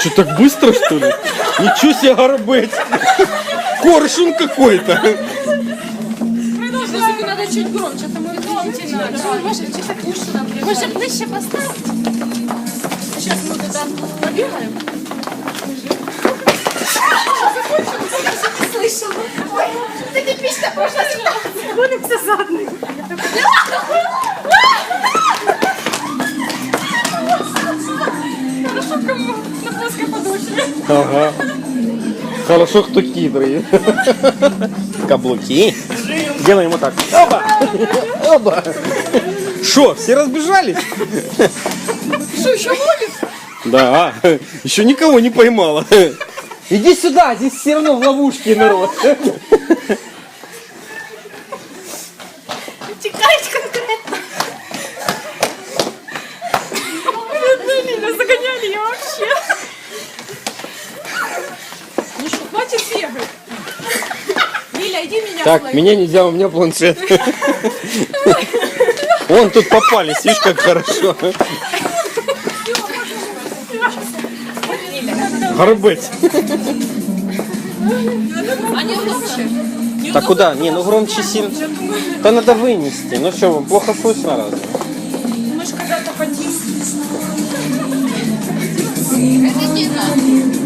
Что, так быстро, что ли? Ничего себе горбыть. Коршун какой-то. Музыку надо чуть громче, а то мы громче надо. Может, что-то кушать. Может, ближе поставить? Сейчас мы туда побегаем. Слышала. Ты типично пошла. Гонимся задний. Хорошо, Ага. Хорошо, кто хитрый. Каблуки. Делаем вот так. Оба! Оба! Шо, все разбежались? Что, еще ловит? Да, еще никого не поймала. Иди сюда, здесь все равно в ловушке народ. Текать конкретно. Бедная Лиля, загоняли ее вообще. Ну что, Лиля, иди меня Так, лови. меня нельзя, у меня планшет. Вон тут попались, видишь, как хорошо. Горбыть. Они лучше. Так куда? Не, ну громче сильно. Да надо вынести. Ну что, вам плохо слышно разве? Мы же когда-то хотим. Это не надо.